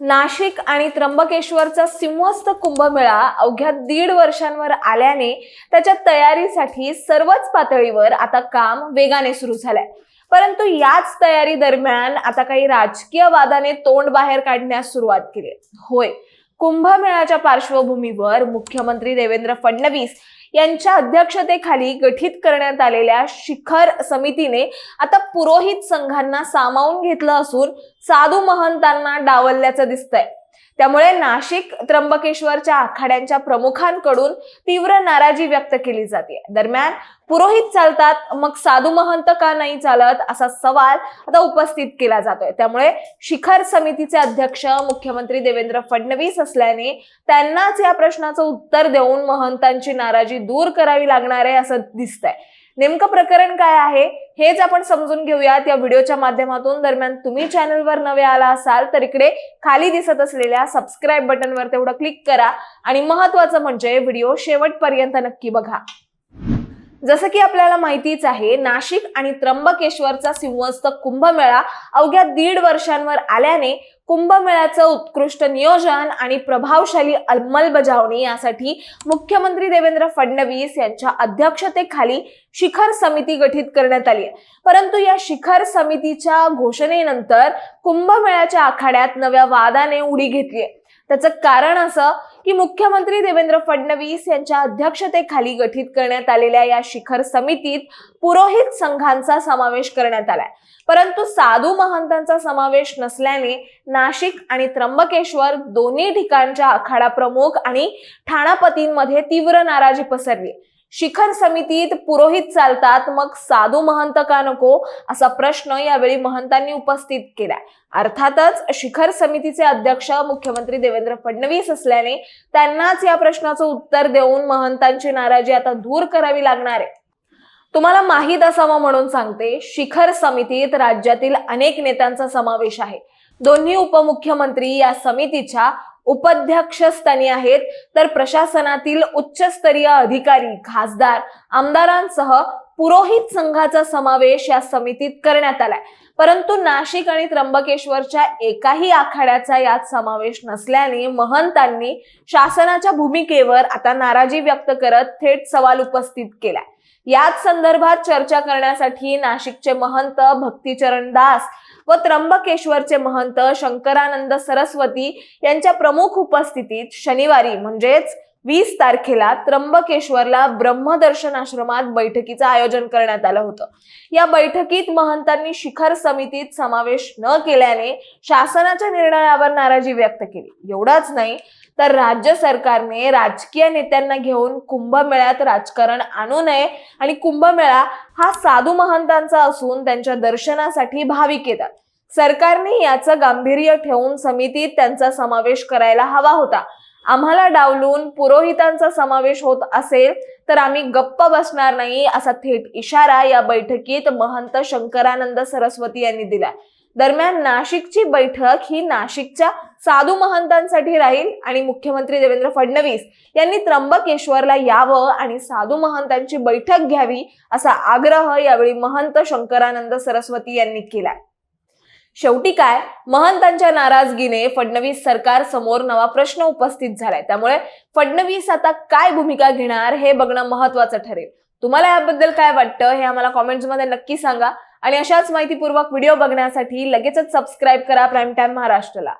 नाशिक आणि त्र्यंबकेश्वरचा सिंहस्थ कुंभमेळा अवघ्या दीड वर्षांवर आल्याने त्याच्या तयारीसाठी सर्वच पातळीवर आता काम वेगाने सुरू झालंय. परंतु याच तयारी दरम्यान आता काही राजकीय वादाने तोंड बाहेर काढण्यास सुरुवात केली होय कुंभमेळ्याच्या पार्श्वभूमीवर मुख्यमंत्री देवेंद्र फडणवीस यांच्या अध्यक्षतेखाली गठीत करण्यात आलेल्या शिखर समितीने आता पुरोहित संघांना सामावून घेतलं असून साधू महंतांना डावलल्याचं दिसतंय. त्यामुळे नाशिक त्र्यंबकेश्वरच्या आखाड्यांच्या प्रमुखांकडून तीव्र नाराजी व्यक्त केली जाते. दरम्यान पुरोहित चालतात मग साधू महंत का नाही चालत असा सवाल आता उपस्थित केला जातोय. त्यामुळे शिखर समितीचे अध्यक्ष मुख्यमंत्री देवेंद्र फडणवीस असल्याने त्यांनाच या प्रश्नाचं उत्तर देऊन महंतांची नाराजी दूर करावी लागणार आहे असं दिसतंय. नेमकं प्रकरण काय आहे हेच आपण समजून घेऊयात. या व्हिडिओच्या माध्यमातून दरम्यान तुम्ही चॅनलवर नवे आला असाल तर इकडे खाली दिसत असलेल्या सबस्क्राईब बटनवर तेवढं क्लिक करा. आणि महत्वाचं म्हणजे व्हिडिओ शेवटपर्यंत नक्की बघा. जसं की आपल्याला माहितीच आहे नाशिक आणि त्र्यंबकेश्वरचा सिंहस्थ कुंभमेळा अवघ्या दीड वर्षांवर आल्याने कुंभमेळ्याचं उत्कृष्ट नियोजन आणि प्रभावशाली अंमलबजावणी यासाठी मुख्यमंत्री देवेंद्र फडणवीस यांच्या अध्यक्षतेखाली शिखर समिती गठीत करण्यात आली आहे. परंतु या शिखर समितीच्या घोषणेनंतर कुंभमेळ्याच्या आखाड्यात नव्या वादाने उडी घेतली आहे. त्याचं कारण असं की मुख्यमंत्री देवेंद्र फडणवीस यांच्या अध्यक्षतेखाली गठीत करण्यात आलेल्या या शिखर समितीत पुरोहित संघांचा समावेश करण्यात आलाय. परंतु साधू महंतांचा समावेश नसल्याने नाशिक आणि त्र्यंबकेश्वर दोन्ही ठिकाणच्या आखाडा प्रमुख आणि ठाणापतींमध्ये तीव्र नाराजी पसरली. शिखर समितीत पुरोहित चालतात मग साधू महंत का नको असा प्रश्न यावेळी महंतांनी उपस्थित केला. अर्थातच शिखर समितीचे अध्यक्ष मुख्यमंत्री देवेंद्र फडणवीस असल्याने त्यांनाच या प्रश्नाचं उत्तर देऊन महंतांची नाराजी आता दूर करावी लागणार आहे. तुम्हाला माहीत असावं म्हणून सांगते शिखर समितीत राज्यातील अनेक नेत्यांचा समावेश आहे. दोन्ही उपमुख्यमंत्री या समितीच्या उपाध्यक्षस्थानी आहेत. तर प्रशासनातील उच्चस्तरीय अधिकारी खासदार आमदारांसह पुरोहित संघाचा समावेश या समितीत करण्यात आलाय. परंतु नाशिक आणि त्र्यंबकेश्वरच्या एकाही आखाड्याचा यात समावेश नसल्याने महंतांनी शासनाच्या भूमिकेवर आता नाराजी व्यक्त करत थेट सवाल उपस्थित केलाय. याच संदर्भात चर्चा करण्यासाठी नाशिकचे महंत भक्तीचरण दास व त्र्यंबकेश्वरचे महंत शंकरानंद सरस्वती यांच्या प्रमुख उपस्थितीत शनिवारी म्हणजेच वीस तारखेला त्र्यंबकेश्वरला ब्रह्मदर्शन आश्रमात बैठकीचं आयोजन करण्यात आलं होतं. या बैठकीत महंतांनी शिखर समितीत समावेश न केल्याने शासनाच्या निर्णयावर नाराजी व्यक्त केली. एवढाच नाही तर राज्य सरकारने राजकीय नेत्यांना घेऊन कुंभमेळ्यात राजकारण आणू नये. आणि कुंभमेळा हा साधू महंतांचा असून त्यांच्या दर्शनासाठी भाविक येतात. सरकारने याचं गांभीर्य ठेवून समितीत त्यांचा समावेश करायला हवा होता. आम्हाला डावलून पुरोहितांचा समावेश होत असेल तर आम्ही गप्प बसणार नाही असा थेट इशारा या बैठकीत महंत शंकरानंद सरस्वती यांनी दिला दरम्यान नाशिकची बैठक ही नाशिकच्या साधू महंतांसाठी राहील आणि मुख्यमंत्री देवेंद्र फडणवीस यांनी त्र्यंबकेश्वरला यावं आणि साधू महंतांची बैठक घ्यावी असा आग्रह यावेळी महंत शंकरानंद सरस्वती यांनी केला शेवटी काय? महंतांच्या नाराजगीने फडणवीस सरकार समोर नवा प्रश्न उपस्थित झालाय. त्यामुळे फडणवीस आता काय भूमिका घेणार हे बघणं महत्वाचं ठरेल. तुम्हाला याबद्दल काय वाटतं हे आम्हाला कॉमेंट्समध्ये नक्की सांगा. आणि अशाच माहितीपूर्वक व्हिडिओ बघण्यासाठी लगेचच सबस्क्राईब करा प्राईम टाइम महाराष्ट्रला.